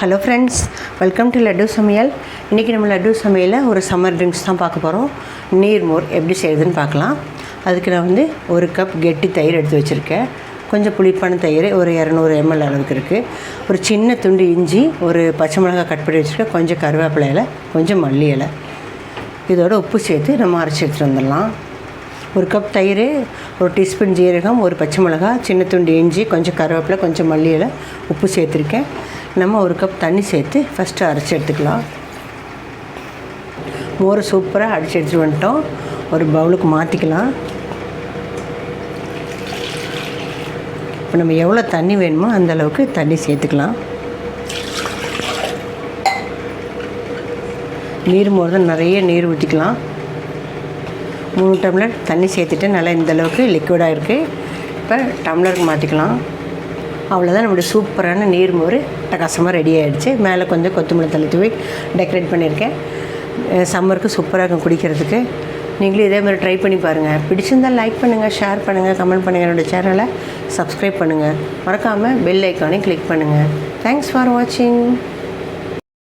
Hello friends welcome to Laddu Samayal இன்றைக்கி நம்ம லட்டு சமையலில் ஒரு சம்மர் ட்ரிங்க்ஸ் தான் பார்க்க போகிறோம் நீர்மோர் எப்படி செய்யுதுன்னு பார்க்கலாம். அதுக்கு நான் வந்து ஒரு கப் கெட்டி தயிர் எடுத்து வச்சுருக்கேன். கொஞ்சம் புளிப்பான தயிர் ஒரு இரநூறு எம்எல் அளவுக்கு இருக்குது ஒரு சின்ன துண்டு இஞ்சி ஒரு பச்சை மிளகாய் கட் பண்ணி வச்சுருக்கேன் கொஞ்சம் கருவேப்பிலை இலை கொஞ்சம் மல்லி இலை. இதோட உப்பு சேர்த்து நம்ம அரைச்சி எடுத்துகிட்டு வந்துடலாம். ஒரு கப் தயிர் ஒரு டீஸ்பூன் ஜீரகம் ஒரு பச்சை மிளகாய் சின்ன துண்டு இஞ்சி கொஞ்சம் கருவேப்பிலை கொஞ்சம் மல்லி இலை உப்பு சேர்த்துருக்கேன். நம்ம ஒரு கப் தண்ணி சேர்த்து ஃபஸ்ட்டு அரைச்சி எடுத்துக்கலாம். மோர் சூப்பராக அடித்து எடுத்துகிட்டு வந்துட்டோம். ஒரு பவுலுக்கு மாற்றிக்கலாம் இப்போ நம்ம எவ்வளோ தண்ணி வேணுமோ அந்த அளவுக்கு தண்ணி சேர்த்துக்கலாம். நீர் மோர் தான் நிறைய நீர் ஊற்றிக்கலாம் மூணு டம்ளர் தண்ணி சேர்த்துட்டு நல்லா இந்த அளவுக்கு லிக்விடாக இருக்குது இப்போ டம்ளருக்கு மாற்றிக்கலாம் அவ்வளோதான் நம்மளுடைய சூப்பரான நீர்மோர் டகாசமாக ரெடி ஆகிடுச்சு மேலே கொஞ்சம் கொத்தமல்லி தள்ளி தூவி டெக்கரேட் பண்ணியிருக்கேன். சம்மருக்கு சூப்பராக இருக்கும் குடிக்கிறதுக்கு. நீங்களும் இதே மாதிரி ட்ரை பண்ணி பாருங்கள் பிடிச்சிருந்தால் லைக் பண்ணுங்கள் ஷேர் பண்ணுங்கள் கமெண்ட் பண்ணுங்கள் என்னோடய சேனலை சப்ஸ்கிரைப் பண்ணுங்கள் மறக்காமல் பெல் ஐக்கானையும் கிளிக் பண்ணுங்கள் தேங்க்ஸ் ஃபார் வாட்சிங்